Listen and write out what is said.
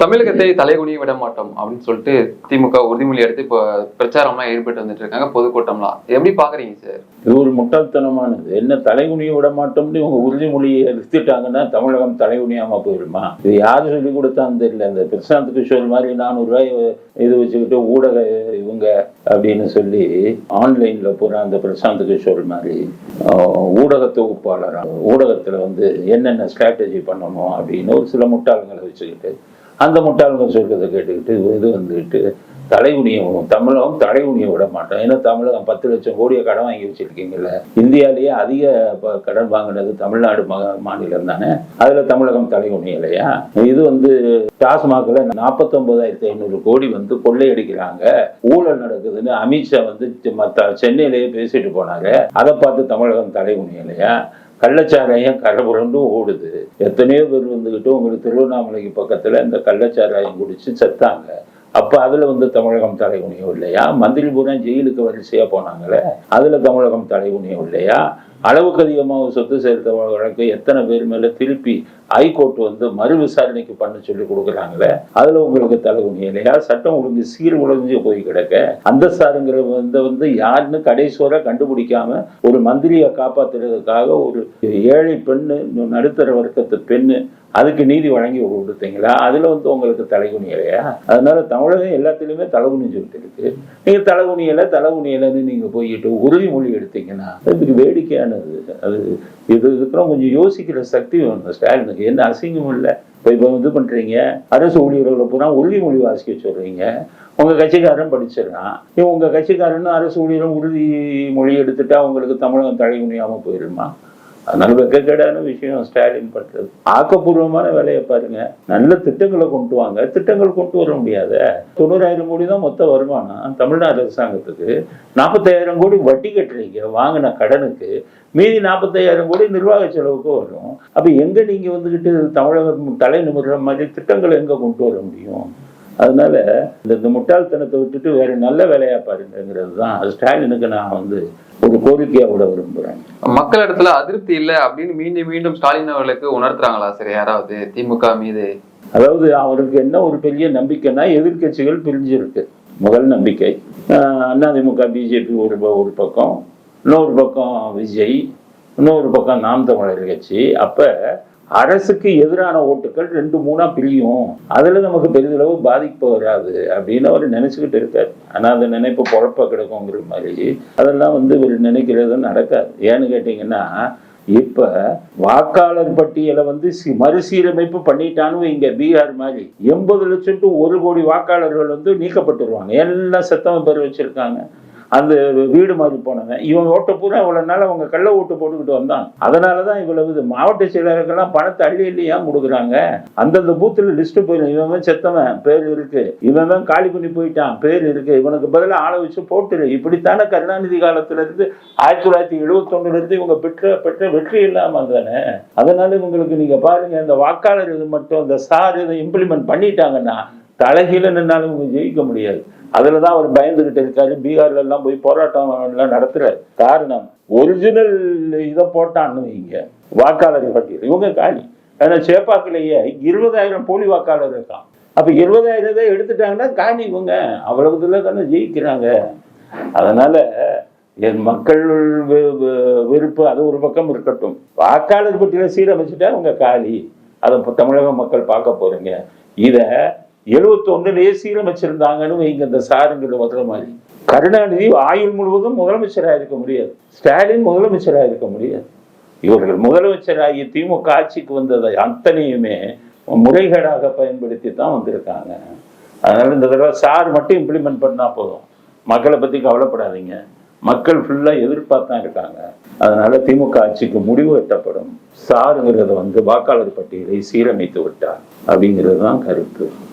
தமிழகத்தை தலைகுனிய விட மாட்டோம் அப்படின்னு சொல்லிட்டு திமுக உறுதிமொழி எடுத்து இப்போ பிரச்சாரம்லாம் ஏற்பட்டு வந்துட்டு இருக்காங்க பொதுக்கூட்டம்லாம். எப்படி பாக்குறீங்க சார் இது ஒரு முட்டாள்தனமானது. என்ன தலைகுனிய விட மாட்டோம்னு இவங்க உறுதிமொழியை எடுத்துட்டாங்கன்னா தமிழகம் தலைகுனியாம போயிடுமா இது யாரு சொல்லி கொடுத்தான்னு தெரியல. இந்த பிரசாந்த் கிஷோர் மாதிரி நானூறு ரூபாய் இது வச்சுக்கிட்டு ஊடக இவங்க அப்படின்னு சொல்லி ஆன்லைன்ல போற அந்த பிரசாந்த் கிஷோர் மாதிரி ஊடக தொகுப்பாளர் ஊடகத்துல வந்து என்னென்ன ஸ்ட்ராட்டஜி பண்ணணும் அப்படின்னு ஒரு சில முட்டாள்களை வச்சுக்கிட்டு அந்த முட்டாள்கள் சொல்றதை கேட்டுக்கிட்டு இது வந்துக்கிட்டு தலைகுனியும் தமிழகம் தலைகுனிய விட மாட்டோம். ஏன்னா தமிழகம் பத்து லட்சம் கோடியை கடன் வாங்கி வச்சிருக்கீங்கல்ல. இந்தியாலேயே அதிக ப- கடன் வாங்கினது தமிழ்நாடு மாநிலம் தானே. அதுல தமிழகம் தலைகுனியலையா இது வந்து டாஸ்மாக்ல நாற்பத்தொன்பதாயிரத்தி ஐநூறு கோடி வந்து கொள்ளையடிக்கிறாங்க. ஊழல் நடக்குதுன்னு அமித்ஷா வந்து சென்னையிலேயே பேசிட்டு போனாங்க அதை பார்த்து தமிழகம் தலைகுனியலையா கள்ளச்சாராயம் கரபுரண்டு ஓடுது. எத்தனையோ பேர் வந்துக்கிட்டு உங்களுக்கு திருவண்ணாமலைக்கு பக்கத்தில் இந்த கள்ளச்சாராயம் குடிச்சு செத்தாங்க. அப்போ அதில் வந்து தமிழகம் தலைகுனியம் இல்லையா? மந்திரிபுரம் பூரா ஜெயிலுக்கு வரிசையாக போனாங்களே அதில் தமிழகம் தலைகுனியம் இல்லையா? அளவுக்கு அதிகமாக சொத்து சேர்த்த வழக்கு எத்தனை பேர் மேலே திருப்பி ஹைகோர்ட் வந்து மறு விசாரணைக்கு பண்ண சொல்லி கொடுக்குறாங்களே அதுல உங்களுக்கு தலைகுனி இல்லையா சட்டம் ஒழுங்கு சீர் உழைஞ்சு போய் கிடக்க அந்த சாருங்கிற வந்து வந்து யாருன்னு கடைசுவரை கண்டுபிடிக்காம ஒரு மந்திரியை காப்பாத்துறதுக்காக ஒரு ஏழை பெண்ணு நடுத்தர வர்க்கத்து பெண்ணு அதுக்கு நீதி வழங்கி கொடுத்தீங்களா? அதுல வந்து உங்களுக்கு தலைகுனி இல்லையா அதனால தமிழகம் எல்லாத்துலயுமே சொல்லிட்டு இருக்கு நீங்க தலைகுனி இல்லைன்னு நீங்க போயிட்டு உறுதிமொழி எடுத்தீங்கன்னா அதுக்கு வேடிக்கையானது. அது இது இதுக்கெல்லாம் கொஞ்சம் யோசிக்கிற சக்தி வேணும் ஸ்டாலினுக்கு. என்ன அசிங்கம் இல்லை. இப்போ இப்போ இது பண்றீங்க. அரசு ஊழியர்களை பூரா உறுதிமொழி வாசிக்க சொல்றீங்க. உங்க கட்சிக்காரன் படிச்சிடறான் இவன் உங்க கட்சிக்காரன் அரசு ஊழியரும் உறுதி மொழி எடுத்துட்டா உங்களுக்கு தமிழகம் தலைகுனியாம போயிடுமா அதனால வெக்கக்கேடான விஷயம் ஸ்டாலின் பண்றது. ஆக்கப்பூர்வமான வேலையை பாருங்க. நல்ல திட்டங்களை கொண்டு வாங்க. திட்டங்கள் கொண்டு வர முடியாத. தொண்ணூறாயிரம் கோடி தான் மொத்த வருமானம் தமிழ்நாடு அரசாங்கத்துக்கு. நாற்பத்தாயிரம் கோடி வட்டி கட்டுறீங்க வாங்கின கடனுக்கு. மீதி நாற்பத்தாயிரம் கோடி நிர்வாக செலவுக்கு வரும். அப்ப எங்க நீங்க வந்துகிட்டு தமிழகம் தலை நிமிடுற மாதிரி திட்டங்களை எங்க கொண்டு வர முடியும்? அதனால இந்த இந்த முட்டாள்தனத்தை விட்டுட்டு வேற நல்ல வேலையா பாருங்கிறது தான். ஸ்டாலினுக்கு நான் வந்து ஒரு கோரிக்கையா விட விரும்புறேன். மக்கள் இடத்துல அதிருப்தி இல்லை அப்படின்னு மீண்டும் மீண்டும் ஸ்டாலின் அவர்களுக்கு உணர்த்துறாங்களா சார் யாராவது திமுக மீது? அதாவது அவருக்கு என்ன ஒரு பெரிய நம்பிக்கைன்னா எதிர்க்கட்சிகள் பிரிஞ்சிருக்கு. முதல் நம்பிக்கை. அதிமுக பிஜேபி ஒரு ஒரு பக்கம் இன்னொரு பக்கம் விஜய் இன்னொரு பக்கம் நாம் தமிழர் கட்சி. அப்ப அரசுக்கு எதிரான ஓட்டுகள் ரெண்டு மூணா பிரியும். அதுல நமக்கு பெரிதளவு பாதிப்பு வராது அப்படின்னு அவர் நினைச்சுக்கிட்டு இருக்காரு. ஆனா அந்த நினைப்பு குழப்ப கிடக்குங்கிற மாதிரி அதெல்லாம் வந்து இவர் நினைக்கிறது நடக்காது. ஏன்னு கேட்டீங்கன்னா இப்ப வாக்காளர் பட்டியலை வந்து மறுசீரமைப்பு பண்ணிட்டான்னு இங்க பீகார் மாதிரி. எண்பது லட்சம் டு ஒரு கோடி வாக்காளர்கள் வந்து நீக்கப்பட்டுருவாங்க. எல்லாம் செத்தவன் பேர் வச்சிருக்காங்க. அந்த வீடு மாதிரி போனவன் இவன் ஓட்ட பூரா இவ்வளவு நாள் அவங்க கள்ள ஓட்டு போட்டுக்கிட்டு வந்தான். அதனாலதான் இவ்வளவு இது. மாவட்ட செயலருக்கெல்லாம் பணத்தை அள்ளி அள்ளி ஏன் கொடுக்குறாங்க? அந்தந்த பூத்துல லிஸ்ட் போயிடும் இவன் செத்தவன் பேர் இருக்கு. இவன் காலி பண்ணி போயிட்டான் பேர் இருக்கு. இவனுக்கு பதிலாக ஆளை வச்சு போட்டுரு. இப்படித்தானே கருணாநிதி காலத்துல இருந்து ஆயிரத்தி தொள்ளாயிரத்தி எழுபத்தொன்னுலேருந்து இவங்க பெற்ற பெற்ற வெற்றி இல்லாம தானே? அதனால இவங்களுக்கு நீங்க பாருங்க இந்த வாக்காளர் இது மட்டும் இந்த சார் இதை இம்ப்ளிமெண்ட் பண்ணிட்டாங்கன்னா தலைகீழ நின்னாலும் இவங்க ஜெயிக்க முடியாது. அதுலதான் அவர் பயந்துகிட்டு இருக்காரு. பீகார்ல எல்லாம் போய் போராட்டம் எல்லாம் நடத்துறாரு காரணம். ஒரிஜினல் இதை போட்டான்னு வைங்க. வாக்காளர் பட்டியல் இவங்க காலி. ஏன்னா சேப்பாக்கிலேயே இருபதாயிரம் போலி வாக்காளர் இருக்கான். அப்ப இருபதாயிரம் தான் எடுத்துட்டாங்கன்னா காணி இவங்க. அவ்வளவு இதில் தானே ஜெயிக்கிறாங்க. அதனால என் மக்கள் வி- விருப்பு அது ஒரு பக்கம் இருக்கட்டும். வாக்காளர் பட்டியலை சீரமைச்சுட்டா அவங்க காலி. அதை தமிழக மக்கள் பார்க்க போறீங்க. இதை எழுபத்தொன்னுலேயே சீரமைச்சிருந்தாங்கன்னு வைங்க இந்த சாருங்கிற முதல்ல மாதிரி கருணாநிதி ஆயுள் முழுவதும் முதலமைச்சராக இருக்க முடியாது. ஸ்டாலின் முதலமைச்சராக இருக்க முடியாது. இவர்கள் முதலமைச்சராகி திமுக ஆட்சிக்கு வந்ததை அத்தனையுமே முறைகேடாக பயன்படுத்தி தான் வந்திருக்காங்க. அதனால இந்த தடவை சார் மட்டும் இம்ப்ளிமெண்ட் பண்ணா போதும். மக்களை பத்தி கவலைப்படாதீங்க. மக்கள் ஃபுல்லா எதிர்பார்த்தான் இருக்காங்க. அதனால திமுக ஆட்சிக்கு முடிவு எட்டப்படும். சாருங்கிறத வந்து வாக்காளர் பட்டியலை சீரமைத்து விட்டார். அப்படிங்கிறது தான் கருத்து.